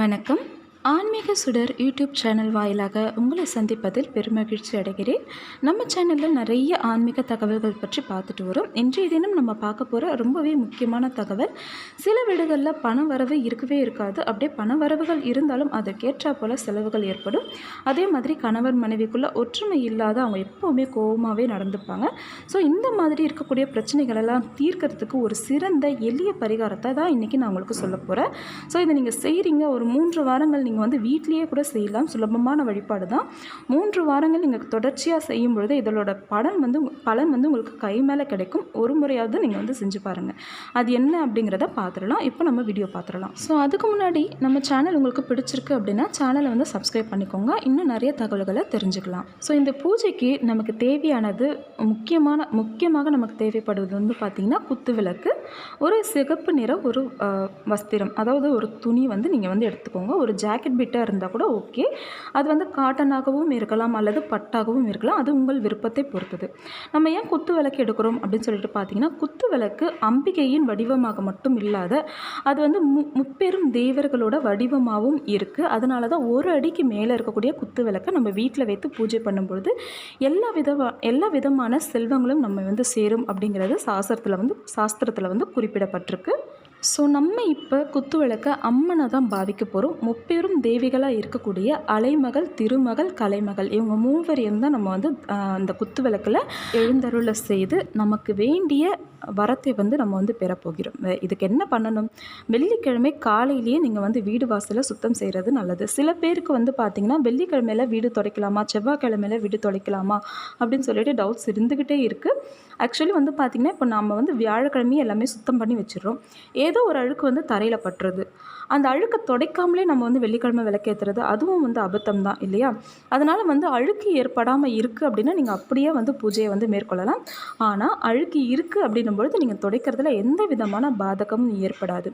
வணக்கம். ஆன்மீக சுடர் யூடியூப் சேனல் வாயிலாக உங்களை சந்திப்பதில் பெருமகிழ்ச்சி அடைகிறேன். நம்ம சேனலில் நிறைய ஆன்மீக தகவல்கள் பற்றி பார்த்துட்டு வரோம். இன்றைய தினம் நம்ம பார்க்க போகிற ரொம்பவே முக்கியமான தகவல் சில வீடுகளில் பண வரவு இருக்கவே இருக்காது. அப்படியே பண வரவுகள் இருந்தாலும் அதற்கேற்றா போல் செலவுகள் ஏற்படும். அதே மாதிரி கணவன் மனைவிக்குள்ளே ஒற்றுமை இல்லாத அவங்க எப்போவுமே கோபமாகவே நடந்துப்பாங்க. ஸோ இந்த மாதிரி இருக்கக்கூடிய பிரச்சனைகளெல்லாம் தீர்க்கறதுக்கு ஒரு சிறந்த எளிய பரிகாரத்தை தான் இன்றைக்கி நான் உங்களுக்கு சொல்ல போகிறேன் ஸோ இதை நீங்கள் செய்கிறீங்க ஒரு மூன்று வாரங்கள் நீங்கள் வந்து வீட்லேயே கூட செய்யலாம். சுலபமான வழிபாடு தான் மூன்று வாரங்கள் நீங்கள் தொடர்ச்சியாக செய்யும் பொழுது இதோட பலன் வந்து பலன் வந்து உங்களுக்கு கை மேலே கிடைக்கும். ஒரு முறையாவது நீங்கள் வந்து செஞ்சு பாருங்கள் அது என்ன அப்படிங்கிறத பார்த்துடலாம் இப்போ நம்ம வீடியோ பார்த்துடலாம் ஸோ அதுக்கு முன்னாடி நம்ம சேனல் உங்களுக்கு பிடிச்சிருக்கு அப்படின்னா சேனலை வந்து சப்ஸ்கிரைப் பண்ணிக்கோங்க. இன்னும் நிறைய தகவல்களை தெரிஞ்சுக்கலாம். ஸோ இந்த பூஜைக்கு நமக்கு தேவையானது முக்கியமான முக்கியமாக நமக்கு தேவைப்படுவது வந்து பார்த்திங்கன்னா குத்து விளக்கு ஒரு சிகப்பு நிற ஒரு வஸ்திரம். அதாவது ஒரு துணி வந்து நீங்கள் வந்து எடுத்துக்கோங்க. ஒரு ஜாக்கெட் பிட்டாக இருந்தால் கூட ஓகே அது வந்து காட்டனாகவும் இருக்கலாம் அல்லது பட்டாகவும் இருக்கலாம். அது உங்கள் விருப்பத்தை பொறுத்தது. நம்ம ஏன் குத்து விளக்கு எடுக்கிறோம் அப்படின்னு சொல்லிட்டு பார்த்தீங்கன்னா குத்து விளக்கு அம்பிகையின் வடிவமாக மட்டும் இல்லாத அது வந்து மு முப்பெரும் தேவர்களோட வடிவமாகவும் இருக்குது அதனால தான் ஒரு அடிக்கு மேலே இருக்கக்கூடிய குத்து விளக்கை நம்ம வீட்டில் வைத்து பூஜை பண்ணும்பொழுது எல்லா விதமா எல்லா விதமான செல்வங்களும் நம்ம வந்து சேரும் அப்படிங்கிறது சாஸ்திரத்தில் வந்து சாஸ்திரத்தில் வந்து குறிப்பிடப்பட்டிருக்கு. ஸோ நம்ம இப்போ குத்து விளக்க அம்மனை தான் பாவிக்க போகிறோம் முப்பெரும் தேவிகளாக இருக்கக்கூடிய அலைமகள் திருமகள் கலைமகள் இவங்க மூவரையும் தான் நம்ம வந்து அந்த குத்து விளக்கில் எழுந்தருளை செய்து நமக்கு வேண்டிய வரத்தை வந்து நம்ம வந்து பெறப்போகிறோம். வே- இதுக்கு என்ன பண்ணணும்? வெள்ளிக்கிழமை காலையிலேயே நீங்கள் வந்து வீடு வாசலை சுத்தம் செய்கிறது நல்லது. சில பேருக்கு வந்து பார்த்திங்கன்னா வெள்ளிக்கிழமையில வீடு துடைக்கலாமா? செவ்வாய்க்கிழமையில் வீடு துடைக்கலாமா? அப்படின்னு சொல்லிட்டு டவுட்ஸ் இருந்துக்கிட்டே இருக்குது ஆக்சுவலி வந்து பார்த்திங்கன்னா இப்போ நம்ம வந்து வியாழக்கிழமையே எல்லாமே சுத்தம் பண்ணி வச்சிடறோம். ஏதோ ஒரு அழுக்கு வந்து தரையில் பட்டுறது அந்த அழுக்கை துடைக்காமலே நம்ம வந்து வெள்ளிக்கிழமை விளக்கேற்றுறது அதுவும் வந்து அபத்தம் தான் இல்லையா? அதனால் வந்து அழுக்கு ஏற்படாமல் இருக்குது அப்படின்னா நீங்கள் அப்படியே வந்து பூஜையை வந்து மேற்கொள்ளலாம். ஆனால் அழுக்கு இருக்குது அப்படின்னும் பொழுது நீங்கள் துடைக்கிறதுல எந்த விதமான பாதகமும் ஏற்படாது.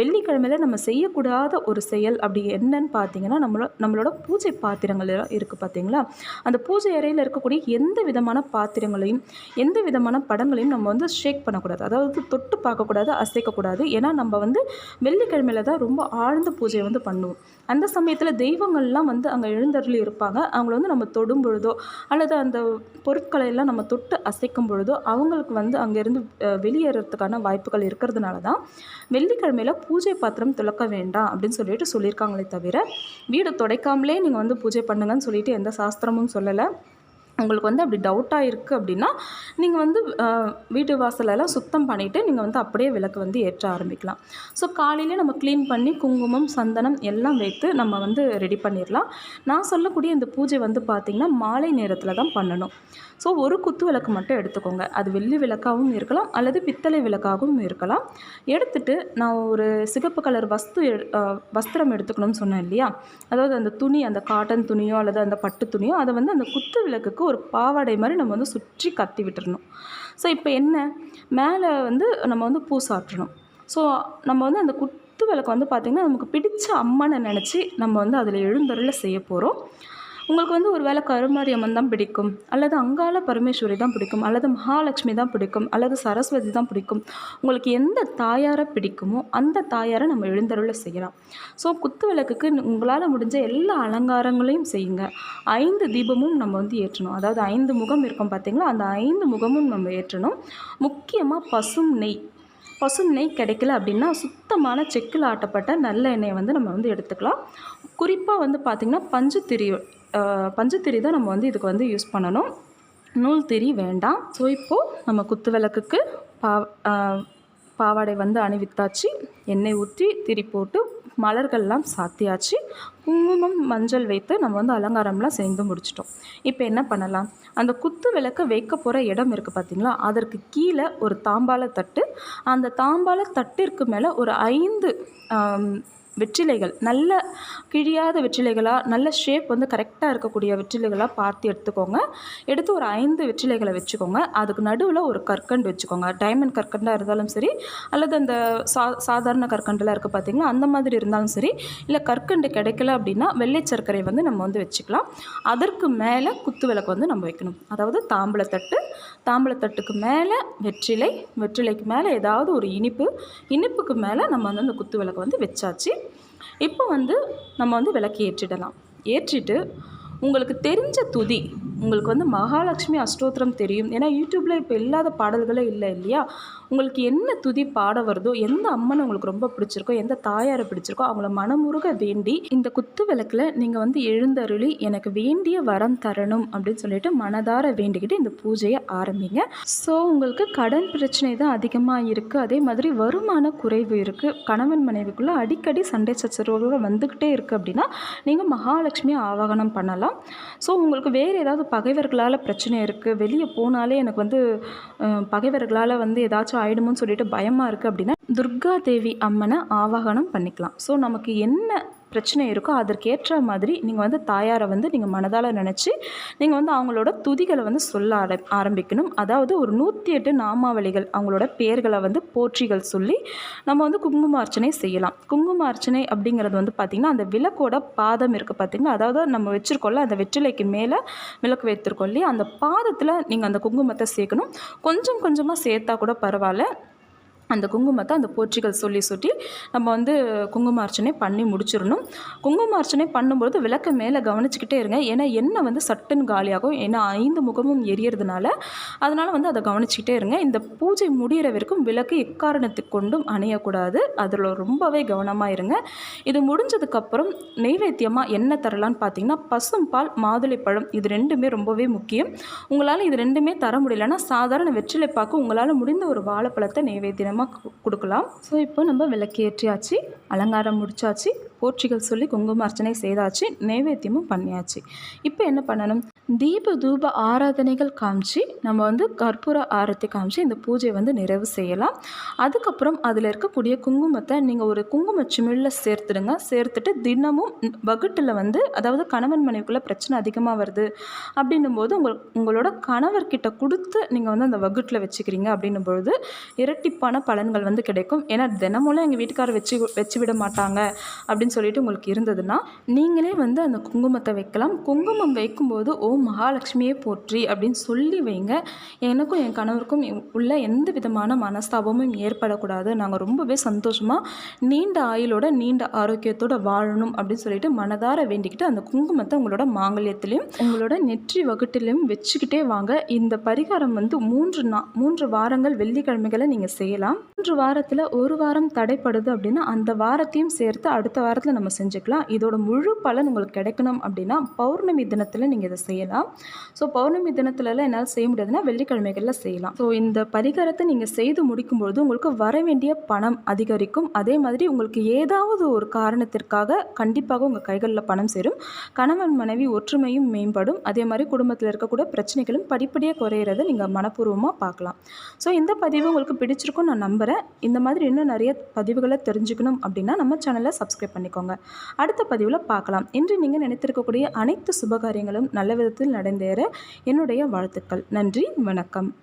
வெள்ளிக்கிழமையில் நம்ம செய்யக்கூடாத ஒரு செயல் அப்படி என்னன்னு பார்த்தீங்கன்னா நம்மளோட நம்மளோட பூஜை பாத்திரங்கள் இருக்குது பார்த்தீங்களா அந்த பூஜை அறையில் இருக்கக்கூடிய எந்த விதமான பாத்திரங்களையும் எந்த விதமான படங்களையும் நம்ம வந்து ஷேக் பண்ணக்கூடாது. அதாவது தொட்டு பார்க்கக்கூடாது அசைக்கக்கூடாது. ஏன்னா நம்ம வந்து வெள்ளிக்கிழமையில் தான் ரொம்ப ரொம்ப ஆழ்ந்த பூஜையை வந்து பண்ணுவோம். அந்த சமயத்தில் தெய்வங்கள்லாம் வந்து அங்கே எழுந்தருளி இருப்பாங்க. அவங்கள வந்து நம்ம தொடும் பொழுதோ அல்லது அந்த பொருட்களை எல்லாம் நம்ம தொட்டு அசைக்கும் பொழுதோ அவங்களுக்கு வந்து அங்கேருந்து வெளியேறதுக்கான வாய்ப்புகள் இருக்கிறதுனால தான் வெள்ளிக்கிழமையில பூஜை பாத்திரம் துளக்க வேண்டாம் அப்படின்னு சொல்லிட்டு சொல்லியிருக்காங்களே தவிர வீடு துடைக்காமலே நீங்கள் வந்து பூஜை பண்ணுங்கன்னு சொல்லிட்டு எந்த சாஸ்திரமும் சொல்லலை. உங்களுக்கு வந்து அப்படி டவுட்டாக இருக்குது அப்படின்னா நீங்கள் வந்து வீட்டு வாசலெல்லாம் சுத்தம் பண்ணிவிட்டு நீங்கள் வந்து அப்படியே விளக்கு வந்து ஏற்ற ஆரம்பிக்கலாம். ஸோ காலையிலே நம்ம க்ளீன் பண்ணி குங்குமம் சந்தனம் எல்லாம் வைத்து நம்ம வந்து ரெடி பண்ணிடலாம் நான் சொல்லக்கூடிய இந்த பூஜை வந்து பார்த்திங்கன்னா மாலை நேரத்தில் தான் பண்ணணும். ஸோ ஒரு குத்து விளக்கு மட்டும் எடுத்துக்கோங்க. அது வெள்ளி விளக்காகவும் இருக்கலாம் அல்லது பித்தளை விளக்காகவும் இருக்கலாம். எடுத்துட்டு நான் ஒரு சிகப்பு கலர் வஸ்து எடு- வஸ்திரம் எடுத்துக்கணும்னு சொன்னேன் இல்லையா? அதாவது அந்த துணி அந்த காட்டன் துணியோ அல்லது அந்த பட்டு துணியோ அதை வந்து அந்த குத்து விளக்குக்கு ஒரு பாவாடை மாதிரி நம்ம வந்து சுற்றி கத்தி விட்டுறணும். ஸோ இப்போ என்ன? மேலே வந்து நம்ம வந்து பூ சாற்றணும். ஸோ நம்ம வந்து அந்த குத்து விளக்கு வந்து பார்த்திங்கன்னா நமக்கு பிடிச்ச அம்மனை நினச்சி நம்ம வந்து அதில் எழுந்தருள செய்ய போகிறோம் உங்களுக்கு வந்து ஒரு வேளை கருமாரி அம்மன் தான் பிடிக்கும் அல்லது அங்காள பரமேஸ்வரி தான் பிடிக்கும் அல்லது மகாலட்சுமி தான் பிடிக்கும் அல்லது சரஸ்வதி தான் பிடிக்கும் உங்களுக்கு எந்த தாயாரை பிடிக்குமோ அந்த தாயாரை நம்ம எழுந்தருள செய்யலாம். ஸோ குத்து விளக்குக்கு உங்களால் முடிஞ்ச எல்லா அலங்காரங்களையும் செய்யுங்க. ஐந்து தீபமும் நம்ம வந்து ஏற்றணும். அதாவது ஐந்து முகம் இருக்கும் பார்த்தீங்களா அந்த ஐந்து முகமும் நம்ம ஏற்றணும். முக்கியமாக பசும் நெய். பசும் நெய் கிடைக்கல அப்படின்னா சுத்தமான செக்கில் ஆட்டப்பட்ட நல்ல எண்ணெயை வந்து நம்ம வந்து எடுத்துக்கலாம். குறிப்பாக வந்து பார்த்திங்கன்னா பஞ்சுத்திரி பஞ்சுத்திரி தான் நம்ம வந்து இதுக்கு வந்து யூஸ் பண்ணணும். நூல் திரி வேண்டாம். ஸோ இப்போது நம்ம குத்து விளக்குக்கு பா பாவாடை வந்து அணிவித்தாச்சு. எண்ணெய் ஊற்றி திரி போட்டு மலர்கள்லாம் சாத்தியாச்சு. குங்குமம் மஞ்சள் வைத்து நம்ம வந்து அலங்காரம்லாம் செய்து முடிச்சிட்டோம். இப்போ என்ன பண்ணலாம்? அந்த குத்து விளக்கு வைக்க போகிற இடம் இருக்குது பார்த்தீங்களா அதற்கு கீழே ஒரு தாம்பால தட்டு அந்த தாம்பால தட்டிற்கு மேலே ஒரு ஐந்து வெற்றிலைகள் நல்ல கிழியாத வெற்றிலைகளாக நல்ல ஷேப் வந்து கரெக்டாக இருக்கக்கூடிய வெற்றிலைகளாக பார்த்து எடுத்துக்கோங்க. எடுத்து ஒரு ஐந்து வெற்றிலைகளை வச்சுக்கோங்க. அதுக்கு நடுவில் ஒரு கற்கண்டு வச்சுக்கோங்க. டைமண்ட் கற்கண்டாக இருந்தாலும் சரி அல்லது அந்த சா சாதாரண கற்கண்டெலாம் இருக்குது பார்த்திங்களா அந்த மாதிரி இருந்தாலும் சரி இல்லை கற்கண்டு கிடைக்கல அப்படின்னா வெள்ளை சர்க்கரை வந்து நம்ம வந்து வச்சுக்கலாம். அதற்கு மேலே குத்து விளக்கு வந்து நம்ம வைக்கணும். அதாவது தாம்பளத்தட்டு தாம்பளத்தட்டுக்கு மேலே வெற்றிலை வெற்றிலைக்கு மேலே ஏதாவது ஒரு இனிப்பு இனிப்புக்கு மேலே நம்ம வந்து அந்த குத்து விளக்கு வந்து வச்சாச்சு. இப்போ வந்து நம்ம வந்து விளக்கு ஏற்றிடலாம். ஏற்றிட்டு உங்களுக்கு தெரிஞ்ச துதி உங்களுக்கு வந்து மகாலட்சுமி அஷ்டோத்திரம் தெரியும். ஏன்னா யூடியூப்பில் இப்போ இல்லாத பாடல்களே இல்லை இல்லையா? உங்களுக்கு என்ன துதி பாட வருதோ எந்த அம்மனை உங்களுக்கு ரொம்ப பிடிச்சிருக்கோ எந்த தாயாரை பிடிச்சிருக்கோ அவங்கள மனமுருக வேண்டி இந்த குத்து விளக்கில் நீங்கள் வந்து எழுந்தருளி எனக்கு வேண்டிய வரம் தரணும் அப்படின்னு சொல்லிட்டு மனதார வேண்டிக்கிட்டு இந்த பூஜையை ஆரம்பிங்க. ஸோ உங்களுக்கு கடன் பிரச்சனை தான் அதிகமாக இருக்குது அதே மாதிரி வருமான குறைவு இருக்குது கணவன் மனைவிக்குள்ளே அடிக்கடி சண்டை சச்சரவுகள் வந்துக்கிட்டே இருக்குது அப்படின்னா நீங்கள் மகாலட்சுமி ஆவாகனம் பண்ணலாம். ஸோ உங்களுக்கு வேறு ஏதாவது பகைவர்களால் பிரச்சனை இருக்குது வெளியே போனாலே எனக்கு வந்து பகைவர்களால் வந்து ஏதாச்சும் ஆயிடுமோன்னு சொல்லிட்டு பயமாக இருக்குது அப்படின்னா துர்கா தேவி அம்மனை ஆவாகனம் பண்ணிக்கலாம். ஸோ நமக்கு என்ன பிரச்சனை இருக்கோ அதற்கேற்ற மாதிரி நீங்கள் வந்து தாயாரை வந்து நீங்கள் மனதால் நினச்சி நீங்கள் வந்து அவங்களோட துதிகளை வந்து சொல்ல ஆர ஆரம்பிக்கணும். அதாவது ஒரு நூற்றி எட்டு நாமாவளிகள் அவங்களோட பேர்களை வந்து போற்றிகள் சொல்லி நம்ம வந்து குங்குமார்ச்சனை செய்யலாம். குங்குமார்ச்சனை அப்படிங்கிறது வந்து பார்த்திங்கன்னா அந்த விளக்கோட பாதம் இருக்குது பார்த்திங்கன்னா அதாவது நம்ம வச்சுருக்கோம்ல அந்த வெற்றிலைக்கு மேலே விளக்கு வைத்திருக்கோம் இல்லையா? அந்த பாதத்தில் நீங்கள் அந்த குங்குமத்தை சேர்க்கணும். கொஞ்சம் கொஞ்சமாக சேர்த்தா கூட பரவாயில்ல. அந்த குங்குமத்தை அந்த போற்றிகள் சொல்லி சுட்டி நம்ம வந்து குங்குமார்ச்சனை பண்ணி முடிச்சிடணும். குங்குமார்ச்சனை அர்ச்சனை பண்ணும்போது விளக்க மேலே கவனிச்சுக்கிட்டே இருங்க. ஏன்னா எண்ணெய் வந்து சட்டுன்னு காலியாகும். ஏன்னா ஐந்து முகமும் எரியறதுனால அதனால் வந்து அதை கவனிச்சுக்கிட்டே இருங்க. இந்த பூஜை முடிகிற வரைக்கும் விளக்கு எக்காரணத்துக்கு கொண்டும் அணையக்கூடாது. அதில் ரொம்பவே கவனமாக இருங்க. இது முடிஞ்சதுக்கப்புறம் நெய்வேத்தியமாக என்ன தரலான்னு பார்த்தீங்கன்னா பசும்பால் மாதுளைப்பழம் இது ரெண்டுமே ரொம்பவே முக்கியம். உங்களால் இது ரெண்டுமே தர முடியலன்னா சாதாரண வெற்றிலை வெற்றிலைப்பாக்கு உங்களால் முடிந்த ஒரு வாழைப்பழத்தை நெய்வேத்தியம் நெய்வேத்தியமாக கொடுக்கலாம். ஸோ இப்போ நம்ம விளக்கேற்றியாச்சு அலங்காரம் முடிச்சாச்சு போற்றிகள் சொல்லி குங்கும அர்ச்சனை செய்தாச்சு நைவேத்தியமும் பண்ணியாச்சு. இப்போ என்ன பண்ணணும்? தீப தூப ஆராதனைகள் காமிச்சு நம்ம வந்து கற்பூர ஆரத்தி காமிச்சு இந்த பூஜையை வந்து நிறைவு செய்யலாம். அதுக்கப்புறம் அதில் இருக்கக்கூடிய குங்குமத்தை நீங்கள் ஒரு குங்கும சிமிழில் சேர்த்துடுங்க. சேர்த்துட்டு தினமும் வகுட்டில் வந்து அதாவது கணவன் மனைவிக்குள்ளே பிரச்சனை அதிகமாக வருது அப்படின்னும் போது உங்கள் உங்களோட கணவர்கிட்ட கொடுத்து நீங்கள் வந்து அந்த வகுட்டில் வச்சுக்கிறீங்க அப்படின்னும் பொழுது இரட்டிப்பான பலன்கள் வந்து கிடைக்கும். ஏன்னா தினமும் எங்கள் வீட்டுக்காரர் வச்சு வச்சு விட மாட்டாங்க அப்படின்னு சொல்லிட்டு உங்களுக்கு இருந்ததுன்னா நீங்களே வந்து அந்த குங்குமத்தை வைக்கலாம். குங்குமம் வைக்கும்போது ஓ மகாலட்சுமியே போற்றி அப்படின்னு சொல்லி வைங்க. எனக்கும் என் கணவருக்கும் உள்ள எந்த விதமான மனஸ்தாபமும் ஏற்படக்கூடாது. நாங்கள் ரொம்பவே சந்தோஷமாக நீண்ட ஆயுளோட நீண்ட ஆரோக்கியத்தோட வாழணும் அப்படின்னு சொல்லிட்டு மனதார வேண்டிக்கிட்டு அந்த குங்குமத்தை உங்களோட மாங்கல்யத்திலையும் உங்களோட நெற்றி வகுட்டிலையும் வச்சுக்கிட்டே வாங்க. இந்த பரிகாரம் வந்து மூன்று நா மூன்று வாரங்கள் வெள்ளிக்கிழமைகளை நீங்கள் செய்யலாம். மூன்று வாரத்தில் ஒரு வாரம் தடைப்படுது அப்படின்னா அந்த வாரத்தையும் சேர்த்து அடுத்த வாரம் வாரத்தில் நம்ம செஞ்சுக்கலாம். இதோட முழு பலன் உங்களுக்கு கிடைக்கணும் அப்படின்னா பௌர்ணமி தினத்தில் நீங்கள் இதை செய்யலாம். ஸோ பௌர்ணமி தினத்துலலாம் என்னால் செய்ய முடியாதுன்னா வெள்ளிக்கிழமைகளில் செய்யலாம். ஸோ இந்த பரிகாரத்தை நீங்கள் செய்து முடிக்கும்பொழுது உங்களுக்கு வர வேண்டிய பணம் அதிகரிக்கும். அதே மாதிரி உங்களுக்கு ஏதாவது ஒரு காரணத்திற்காக கண்டிப்பாக உங்கள் கைகளில் பணம் சேரும். கணவன் மனைவி ஒற்றுமையும் மேம்படும். அதே மாதிரி குடும்பத்தில் இருக்கக்கூடிய பிரச்சனைகளும் படிப்படியாக குறையிறத நீங்கள் மனப்பூர்வமாக பார்க்கலாம். ஸோ இந்த பதிவு உங்களுக்கு பிடிச்சிருக்கும் நான் நம்புகிறேன் இந்த மாதிரி இன்னும் நிறைய பதிவுகளை தெரிஞ்சுக்கணும் அப்படின்னா நம்ம சேனலை சப்ஸ்கிரைப் பண்ணிக்கோங்க. அடுத்த பதிவில் பார்க்கலாம். இன்று நீங்கள் நினைத்திருக்கக்கூடிய அனைத்து சுபகாரியங்களும் நல்ல விதத்தில் நடந்தேற என்னுடைய வாழ்த்துக்கள். நன்றி வணக்கம்.